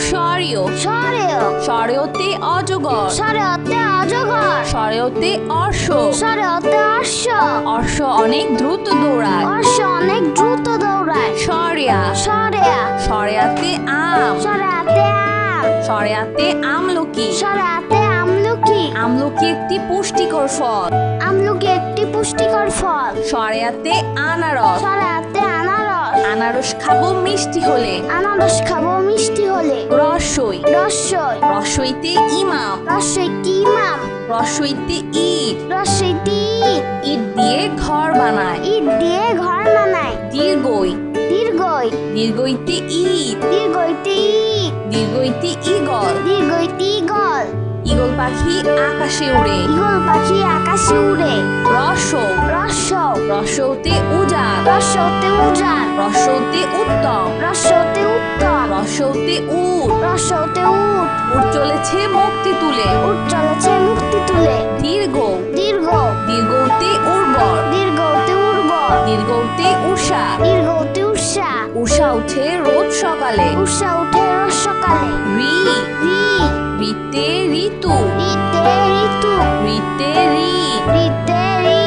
স্বরীয় সরেও। স্বরেওতে অজগর। সরেওতে অজগর। স্বরেওতে অর্শ। সরেওতে অশ্ব অর্শ অনেক দ্রুত দৌড়ায়। অশ্ব অনেক দ্রুত দৌড়ায়। সরিয়া। সরেয়া। সরেয়াতে আম। সরেয়াতে আম। সরেয়াতে আমলকি। সরেয়াতে আমলকি। আমলকি একটি পুষ্টিকর ফল। আমলকি একটি পুষ্টিকর ফল। সরেয়াতে আনারস। সরেয়াতে আনারস। আনারস খাব মিষ্টি হলে। আনারস খাব মিষ্টি হলে। রসই। রসই। রসইতে ইমাম। রসই কিমাম রসইতে ইট। রসই ইট। ইট দিয়ে ঘর বানায় ইট দিয়ে ঘর বানায় দীর্ঘই। দীর্ঘই। দীর্ঘইতে ইট। দীর্ঘইতে ইট। দীর্ঘইতে ইগল দীর্ঘইতে ইগল ইগল পাখি আকাশে উড়ে। ইগল পাখি আকাশে উড়ে। রসৌ রসৌ রসৌতে উজান রসৌতে উজান রসৌতে উত্তম। রসৌতে উত্তম। রসৌতে উট। রসৌতে উট। উট চলেছে মুক্তি তুলে। উট চলেছে মুক্তি তুলে। দীর্ঘ। দীর্ঘ। দীর্ঘতে উর্বর। দীর্ঘতে উর্বর। দীর্ঘতে উষা। দীর্ঘতে উষা। উষা উঠে রোজ সকালে। উষা উঠে রোজ সকালে। রি। রি। রিতে ঋতু। রিতে ঋতু। রিতে রি রিতে রি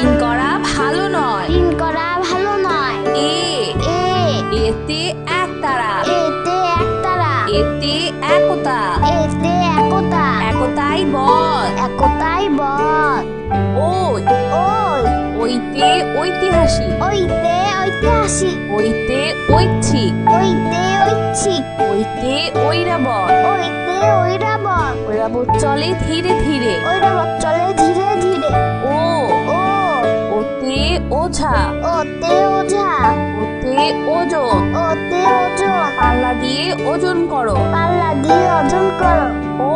ঋণ করা ভালো নয়। ঋণ করা ভালো নয়। এ। এ। এতে এক তারা। এতে একতারা এতে একতা। এতে একতা। একতাই বল। একতাই বল। ওই। ওই। ওইতে ঐতিহাসিক। ওইতে ঐতিহাসিক। ওইতে ঐচ্ছিক। ওইতে ঐচ্ছিক। ওইতে ওইতে ঐরাবত চলে ধীরে ধীরে। ঐরাবত চলে ধীরে ধীরে। ও ও। ওতে ওঝা। ওতে ওঝা। ওতে ওজন ওতে ওজন পাল্লা দিয়ে ওজন করো। পাল্লা দিয়ে ওজন করো। ও।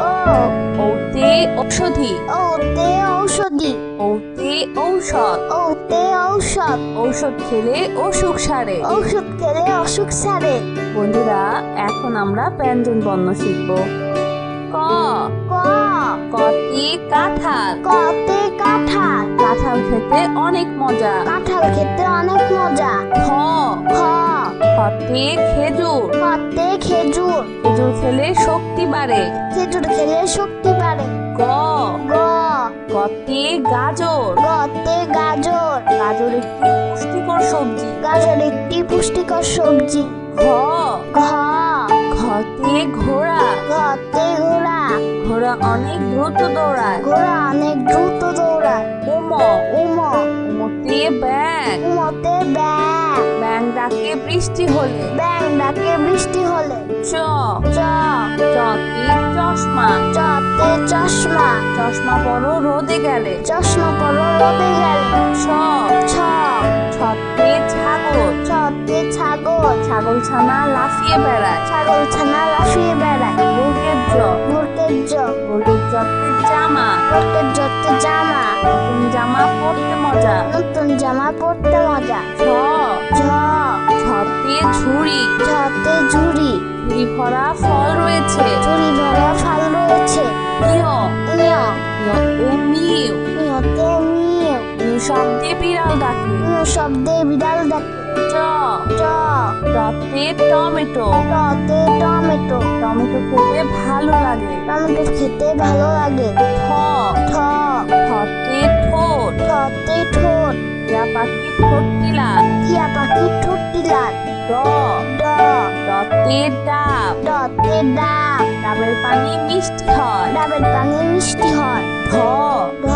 ও। ওতে ঔষধি। ওতে ঔষধি। ওতে ঔষধ। ওতে ঔষধ। ঔষধ খেলে অসুখ সারে। ঔষধ খেলে অসুখ সারে। বন্ধুরা এখন আমরা ব্যঞ্জন বর্ণ শিখব। ক? ক। কতে কাঁঠাল? কাঁঠাল? কাঁঠাল খেতে অনেক মজা। কাঁঠাল খেতে অনেক মজা। খ? খ। খতে খেজুর। কতে খেজুর। খেজুর খেলে শক্তি বাড়ে। খেজুর খেলে শক্তি বাড়ে। গ? গ। গতে গাজর। গতে গাজর। গাজর একটি পুষ্টিকর সবজি। গাজর একটি পুষ্টিকর সবজি। ঘ? ঘ। ঘতে ঘোড়া। ঘতে ঘোড়া অনেক দ্রুত দৌড়ায়। ঘোড়া অনেক দ্রুত দৌড়ায়। উম। উম। উমতে ব্যাং উমতে ব্যাং ব্যাং ডাকে বৃষ্টি হলে। ব্যাং ডাকে বৃষ্টি হলে। চ। চ। চতে চশমা। চতে চশমা। চশমা পরো রোদে গেলে। চশমা পরো রোদে গেলে। ছ। ছ ছতে ছাগল। ছতে ছাগল। ছাগল ছানা লাফিয়ে বেড়ায়। ছাগল ছানা লাফিয়ে বেড়ায়। জামা মুরগের জামা। নতুন জামা পরতে মজা। নতুন জামা পরতে মজা। ছ ঝ। ছতে ঝুড়ি। ঝতে ঝুড়ি। ঝুড়ি ভরা ফল রয়েছে। ঝুড়ি ভরা ফাল রয়েছে। ইয় ইয় ইয়তে মিউ ইয়তে মিউ মিউ শব্দে বিড়াল ডাকে। শব্দে বিড়াল ডাকে। চ। টতে টমেটো টতে টমেটো টমেটো খেতে ভালো লাগে। টমেটো খেতে ভালো লাগে। ঠ ঠ ঠতে ঠোঁট। ঠতে ঠোঁট। টিয়া পাখি ঠোঁটটি লাল টিয়া পাখি ঠোঁটটি লাল ডতে ডাব। ডতে ডাব। ডাবের পানি মিষ্টি হয়। ডাবের পানি মিষ্টি হয়। ঢ ঢ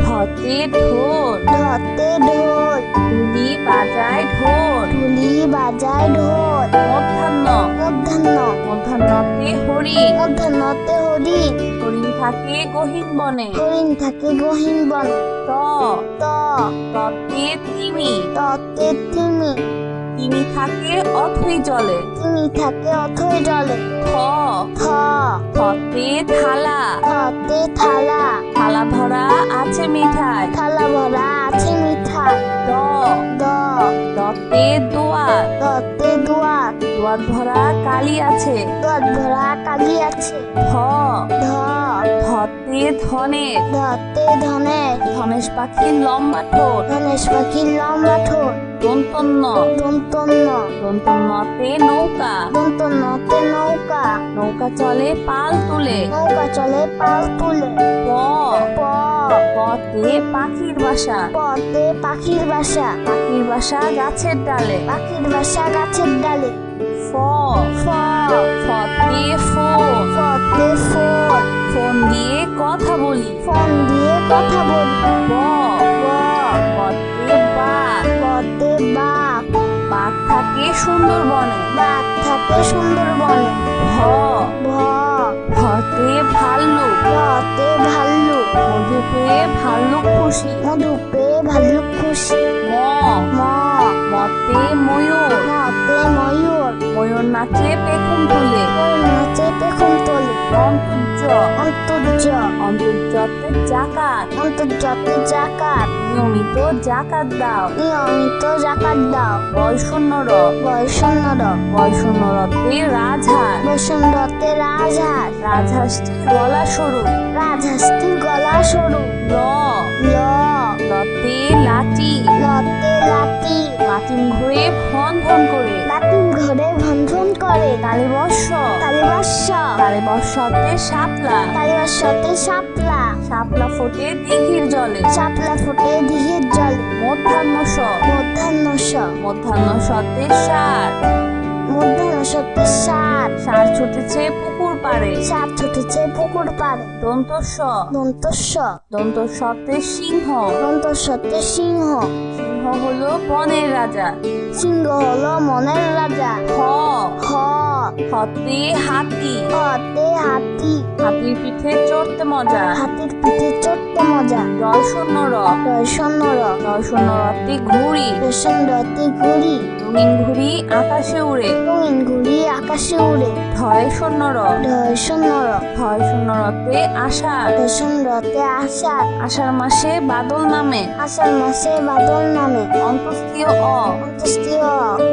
ঢতে ঢোল। ঢতে ঢোল। ধুলি বাজায় ঢোল। ঢুলি বাজায় ঢোল। মধ্যাহ্ন। মধ্যাহ্ন। মধ্যাহ্নতে হরিণ মধ্যাহ্নতে হরিণ হরিণ থাকে গহীন বনে। হরিণ থাকে গহীন বন। ত। ত। ততে তিমি। ততে তিমি। তিনি থাকে অথই জলে। তিনি থাকে অথই জলে। থ থ থতে থালা। থতে থালা। থালা ভরা আছে মিঠাই। থালা ভরা আছে মিঠাই। দ। দ। দতে দোয়াত দতে দুয়ার। দোয়াত ভরা কালি আছে। দত ভরা কালি আছে। ধ ধ ধতে ধনের ধতে ধনে। ধনেশ পাখির লম্বা ঠোঁট। ধনেশ পাখির লম্বা ঠোঁট। দন্তন্য দন্তন্য দন্তন্যতে নৌকা। দন্তন্যতে নৌকা। নৌকা চলে পাল তুলে। নৌকা চলে পাল তুলে। প। প। পতে পাখির বাসা। পথে পাখির বাসা। পাখির বাসা গাছের ডালে। পাখির বাসা গাছের ডালে। ফ। ফ। ফতে ফোন ফতে ফোন ফোন দিয়ে কথা বলি। ফোন দিয়ে কথা বলি। ব ব বাঘ পথে বাঘ বাঘ থাকে সুন্দরবনে। বাঘ থাকে সুন্দরবনে। ভ ভ। ভতে ভাল্লুক। রতে ভাল্লুক। মধু পেয়ে ভাল্লুক খুশি। মধু পেয়ে ভাল্লুক খুশি। ম ম। মতে ময়ূর। মতে ময়ূর। ময়ূর নাচে পেখম তুলে। ময়ূর নাচে পেখম তোলে। অন্তর্য। অন্তর্য। অন্তর্যতে জাকাত। অন্তর্জাতে জাকাত। নিয়মিত জাকাত দাও। নিয়মিত জাকাত দাও। বয়সন্নর বৈষণ্যর। বয়সন্নরতে রাজহাঁস বসন্ততে রাজহাঁস রাজহাঁসটি গলা সরু। রাজহাঁসটির গলা সরু। ল। ল। লাটি লাটি লাতি লাটিম ঘুরে ভন ভন করে। লাটিম ঘুরে ভন ভন করে। তালে বর্ষ। তালে বর্ষ। তালে বর্ষতে শাপলা। বর্ষতে শাপলা। শাপলা ফোটে দিঘির জলে। শাপলা ফুটে দিঘির জলে। মধ্যাহ্ন স মধ্যাহ্ন স মধ্যাহ্ন সতে সার। মধ্যাহ্ন সত্যি সাত সার ছুটেছে পুকুর পাড়ে। সাত ছুটেছে পুকুর পাড়ে। দন্ত স দন্ত স দন্ত সতে সিংহ। দন্ত সত্যি সিংহ। সিংহ হলো বনের রাজা। সিংহ হলো মনের রাজা। হ। হ। হতে হাতি। হতে হাতি। হাতির পিঠে চড়তে মজা। হাতির পিঠে চড়তে মজা। রয় শূন্য র দর্শন র শূন্য রতে ঘুড়ি। দর্শন রতি ঘুড়ি। রঙিন ঘুড়ি আকাশে উড়ে। রঙিন ঘুড়ি আকাশে উড়ে। ধয় শূন্য র দর্শন র ধয় শূন্য রতে আষাঢ়। দর্শন রতে আষাঢ়। আষাঢ় মাসে বাদল নামে। আষাঢ় মাসে বাদল নামে। অন্তস্তীয় অ। অন্তস্তীয়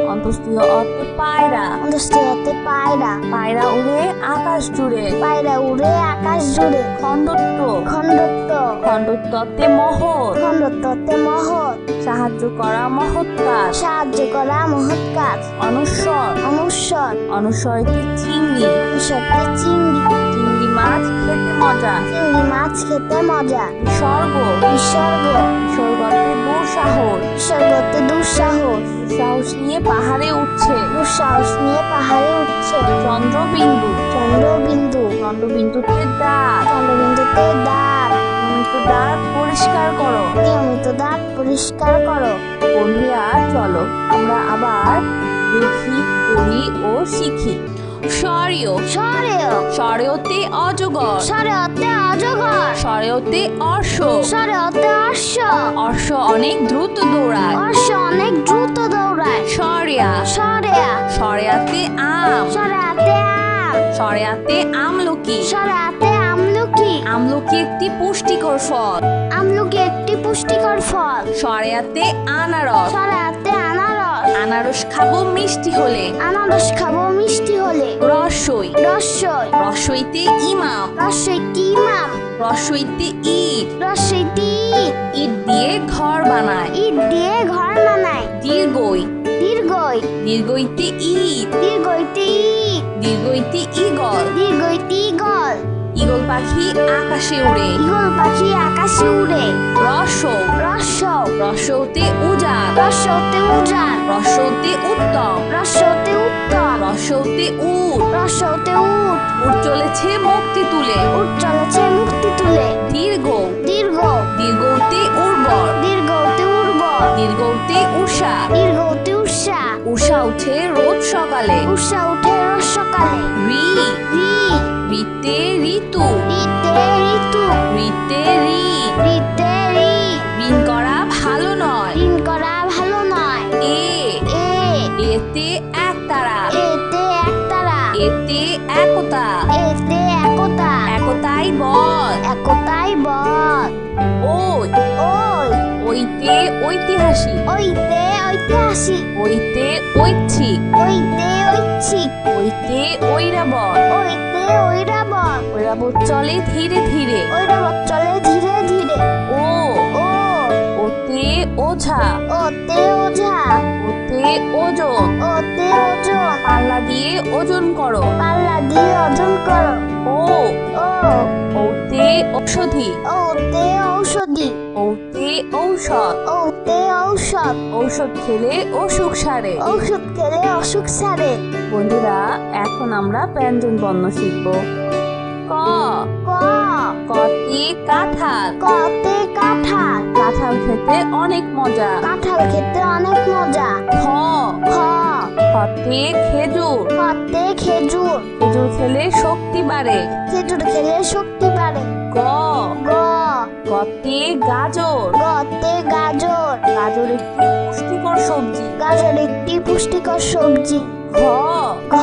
অন্তস্তীয় অতে পায়রা। অন্তস্তীয়তে পায়রা। পায়রা উড়ে আকাশ জুড়ে। পায়রা উড়ে আকাশ জুড়ে। খণ্ডত্ব। খণ্ডত্ব। খণ্ডত্বতে মহৎ। খণ্ডত্বতে মহৎ। সাহায্য করা মহৎ কাজ সাহায্য করা মহৎ কাজ অনুস্বর অনুস্বর অনুস্বরটি চিংড়ি। সত্যি চিংড়ি। চিংড়ি মাছ খেতে মজা। চিংড়ি মাছ খেতে মজা। স্বর্গ বিসর্গ। স্বর্গতে দুঃসাহস। বিসর্গতে দুঃসাহস। সাহস নিয়ে পাহাড়ে উঠছে। দুঃসাহস নিয়ে পাহাড়ে উঠছে। চন্দ্রবিন্দু। চন্দ্রবিন্দু। চন্দ্রবিন্দুতে দাঁত চন্দ্রবিন্দুতে দাঁত নিয়মিত দাঁত পরিষ্কার করো। নিয়মিত দাঁত পরিষ্কার করো। বন্ধুরা চলো আমরা আবার দেখি পড়ি ও শিখি। স্বরীয় সরেও স্বরেওতে অজগর। সরেওতে অজগর। স্বরেওতে অর্শ। সরেওতে অশ্ব অর্শ অনেক দ্রুত দৌড়ায়। অশ্ব অনেক দ্রুত দৌড়ায়। সরিয়া। সরেয়া। সরেয়াতে আম। সরেয়াতে আম। সরেয়াতে আমলকি। সরেয়াতে আমলকি একটি পুষ্টিকর ফল। আমলকি একটি পুষ্টিকর ফল। সরেয়াতে আনারস। সরেয়াতে আনারস। আনারস খাব মিষ্টি হলে। আনারস খাব মিষ্টি হলে। রসই। রসই। রসইতে ইমাম। রসই কিমাম রসইতে ইট। রসই তিত ইট দিয়ে ঘর বানায়। ইট দিয়ে ঘর বানায়। দীর্ঘই। দীর্ঘই। দীর্ঘইতে ইট। দীর্ঘইতে ইট। দীর্ঘইতে ইগল দীর্ঘইতে ইগল ইগল পাখি আকাশে উড়ে। ইগল পাখি আকাশে উড়ে। রসৌ রসৌ রসৌতে উজান রসৌতে উজান রসৌতে উত্তম। রসৌতে উত্তম। রসৌতে উট। রসৌতে উট। উট চলেছে মুক্তি তুলে। উট চলেছে মুক্তি তুলে। দীর্ঘ। দীর্ঘ। দীর্ঘতে উর্বর। দীর্ঘতে উর্বর। দীর্ঘতে উষা। দীর্ঘতে উষা। উষা উঠে রোজ সকালে। উষা উঠে রোজ সকালে। ঋতে। ঋতু। ঋতে ঋতু ঋতে রি ঋতে রি ঋণ করা ভালো নয়। ঋণ করা ভালো নয়। এ। এ। এতে এক তারা এতে এক তারা এতে একতা। এতে একতা। একতাই বল। একতাই বল। ঐতে ঐতিহাসিক। ওইতে ঐতিহাসিক। ঐতে ঐচ্ছিক। ওইতে ঐচ্ছিক। ঐতে ঐরাবত। ওইতে ঐরাবত। ঐরাবত চলে ধীরে ধীরে। ঐরাবত চলে ধীরে ধীরে। ও। ও। ওতে ওঝা। ওতে ওঝা। ওতে ওজন। ওতে ওজন। পাল্লা দিয়ে ওজন করো। পাল্লা দিয়ে ওজন করো। ও। ও। ওতে ঔষধি। ওতে ঔষধি। ওতে ঔষধ। ওতে ঔষধ। ঔষধ খেলে অসুখ সারে। ঔষধ খেলে অসুখ সারে। বন্ধুরা এখন আমরা ব্যঞ্জন বর্ণ শিখব। ক। ক। কতে কাঁঠাল। কতে কাঁঠাল। কাঁঠাল খেতে অনেক মজা। কাঁঠাল খেতে অনেক মজা। খ। খ। খতে খেজুর। কতে খেজুর। খেজুর খেলে শক্তি বাড়ে। খেজুর খেলে শক্তি বাড়ে। গ। গতে গাজর। গতে গাজর। গাজর একটি পুষ্টিকর সবজি। গাজর একটি পুষ্টিকর সবজি। ঘ। ঘ।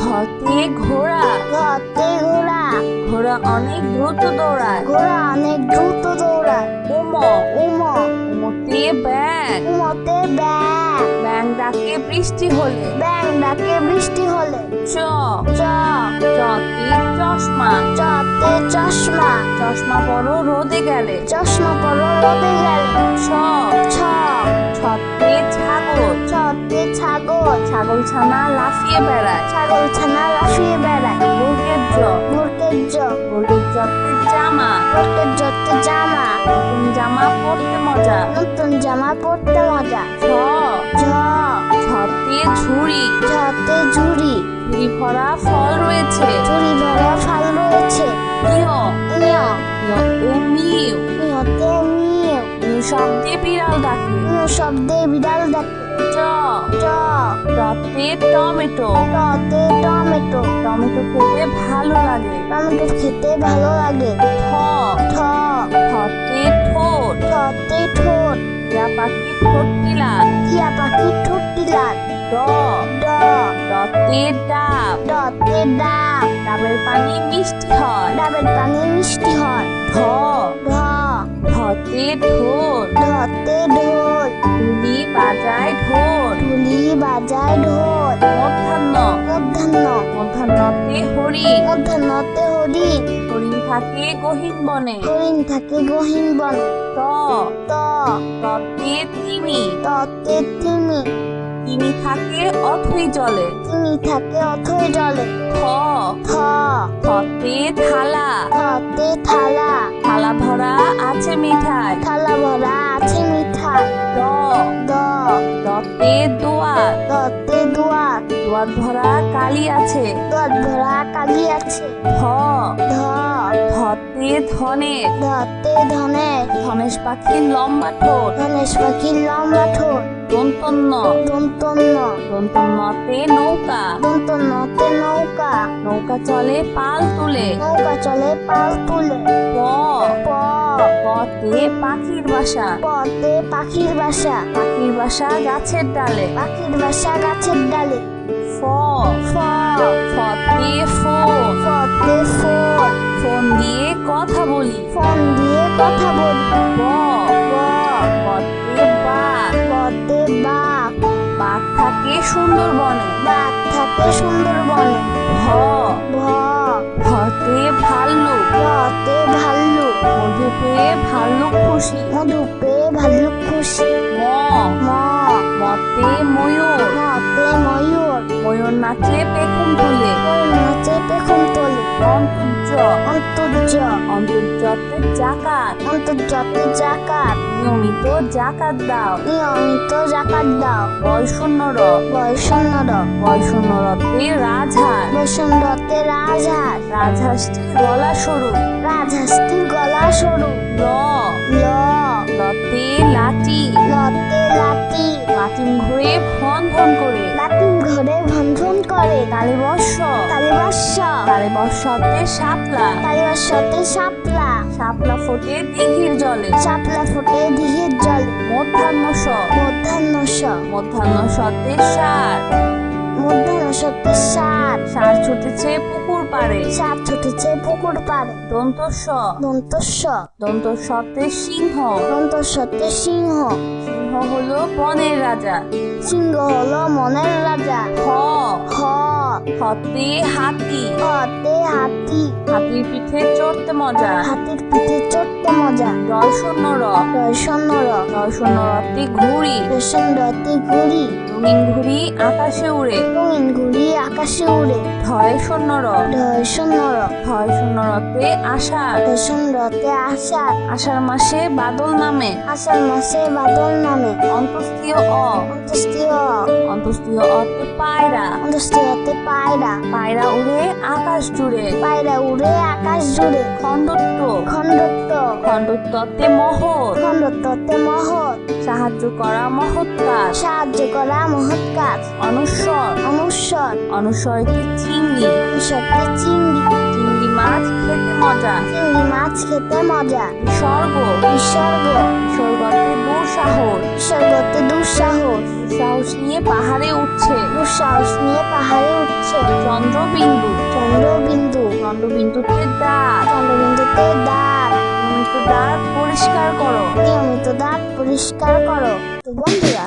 ঘতে ঘোড়া। ঘতে ঘোড়া। ঘোড়া অনেক দ্রুত দৌড়ায়। ঘোড়া অনেক দ্রুত দৌড়ায়। উম। উম। উমতে ব্যাং উমতে ব্যাং ব্যাং ডাকে বৃষ্টি হলে। ব্যাং ডাকে বৃষ্টি হলে। চ। চ। চতে চশমা। চতে চশমা। চশমা পরো রোদে গেলে। চশমা পরো রোদে গেলে। ছ। ছ। ছতে ছাগল। ছতে ছাগল। ছাগল ছানা লাফিয়ে বেড়ায়। ছাগল ছানা লাফিয়ে বেড়ায়। বর্গের জ। মুরগের জ। বর্গের জতে জামা। মুরগের জতে জামা। নতুন জামা পরতে মজা। নতুন জামা পরতে মজা। ছ ঝ ছতে ঝুড়ি। ঝতে ঝুড়ি। ঝুড়ি ভরা ফল রয়েছে। ঝুড়ি ভরা ফাল রয়েছে। ইয় ইয়তে মিউ শব্দে বিড়াল ডাকে। নিয় শব্দে বিড়াল ডাকে। চ চ টতে টমেটো। টতে টমেটো। টমেটো খেতে ভালো লাগে। টমেটো খেতে ভালো লাগে। ঠ ঠ। ঠতে ঠোঁট। ঠতে ঠোঁট। টিয়া পাখি ঠোঁটটি লাল টিয়া পাখি ঠোঁটটি লাল ড। ড। ডতে ডাব। ডতে ডাব। ডাবের পানি মিষ্টি হয়। ডাবের পানি মিষ্টি হয়। ঢ ঢ ঢতে ঢোল। ঢতে ঢোল। ঢুলি বাজায় ঢোল। ঢুলি বাজায় ঢোল। মধ্যাহ্ন। মধ্যাহ্ন। মধ্যাহ্নতে হরিণ মধ্যাহ্নতে হরিণ হরিণ থাকে গহীন বনে। হরিণ থাকে গহীন বন। ত। ত। ততে তিমি। ততে তিমি। তিমি থাকে অথই জলে। তিমি থাকে অথই জলে। থ। থ। থতে থালা। থতে থালা। থালা ভরা আছে মিঠাই। থালা ভরা আছে মিঠাই। ভরা আছে। ধ ধ ধতে ধনের ধতে ধনের ধনেশ পাখির লম্বা ঠোঁট। ধনেশ পাখির লম্বা ঠোঁট। দন্তন্য দন্তন্য দন্তন্যতে নৌকা। দন্তন্যতে নৌকা। নৌকা চলে পাল তুলে। নৌকা চলে পাল তুলে। প প। পতে পাখির বাসা। পতে পাখির বাসা। পাখির বাসা গাছের ডালে। পাখির বাসা গাছের ডালে। ফ ফ ফতে ফোন ফোন ফোন দিয়ে কথা বলি ফোন দিয়ে কথা বলি বাঘ পতে বাঘ বাঘ থাকে সুন্দরবনে বাঘ থাকে সুন্দরবনে ভ ভ ভতে ভাল্লুক ভতে ভাল্লুক মধু পেয়ে ভাল্লুক খুশি মধু পেয়ে ভাল্লুক খুশি ম ম মতে ময়ূর। মতে ময়ূর। ময়ূর নাচে পেখম তুলে। ময়ূর নাচে পেখম তোলে। অন্তর্য অন্তর্য অন্তর্যতে জাকাত। অন্তর্জাতে জাকাত। নিয়মিত জাকাত দাও। নিয়মিত জাকাত দাও। বয়শূন্য র বৈষণ্য বয়শূন্য রতে রাজহাঁস বসন্ততে রাজহাঁস রাজহাঁসটির গলা সরু। রাজহাঁসটির গলা সরু। ল। ল। লতে লাঠি। লতে লাঠি। লাটিম ঘুরে ভন ভন করে। লাটিম ঘরে ভনভন করে তালে বর্ষ কালিবাস্য তালে বর্ষতে শাপলা। শাপলা শাপলা ফোটে দিঘির জলে। শাপলা ফোটে দিঘির জল। মধ্যাহ্ন স মধ্যাহ্ন স মধ্যাহ্ন সতে সার। মূর্ধন্য সত্যে সার। সার ছুটেছে পুকুর পাড়ে। সার ছুটেছে পুকুর পাড়ে। দন্ত স দন্তস্ব। দন্ত সতে সিংহ। দন্ত সত্যে সিংহ। সিংহ হলো বনের রাজা। সিংহ হলো মনের রাজা। হ খ। হতে হাতি। হতে হাতি। হাতির পিঠে চড়তে মজা। হাতির পিঠে চড়তে মজা। শূন্য র দর্শন র শূন্য রতে ঘুড়ি। দর্শন রতে ঘুরি রঙিন ঘুড়ি আকাশে উড়ে। রঙিন ঘুরি আকাশে উড়ে। ঢয় শূন্য র দর্শন র ঢয় শূন্য রতে আষাঢ়। দর্শন রতে আষাঢ়। আষাঢ় মাসে বাদল নামে। আষাঢ় মাসে বাদল নামে। অন্তস্তীয় অ। অন্তস্তীয় অন্তস্তীয় অতে পায়রা। অন্তস্তীয়তে পায়রা। পায়রা উড়ে আকাশ জুড়ে। পায়রা উড়ে আকাশ জুড়ে। খণ্ডত্ব। খণ্ডত্ব। খণ্ডত্বতে মহৎ। খণ্ডত্বতে মহৎ। সাহায্য করা মহৎ কাজ সাহায্য করা মহৎ কাজ অনুস্বর অনুস্বরটি চিংড়ি সত্যি চিংড়ি চিংড়ি মাছ খেতে মজা চিংড়ি মাছ খেতে মজা স্বর্গ বিসর্গ স্বর্গতে দুঃসাহস স্বর্গতে দুঃসাহস সাহস নিয়ে পাহাড়ে উঠছে দুঃসাহস নিয়ে পাহাড়ে উঠছে চন্দ্রবিন্দু চন্দ্রবিন্দু চন্দ্রবিন্দুতে দাঁত চন্দ্রবিন্দুতে দাঁত নিয়মিত দাঁত পরিষ্কার করো। নিয়মিত দাঁত পরিষ্কার করো। তো বন্ধুরা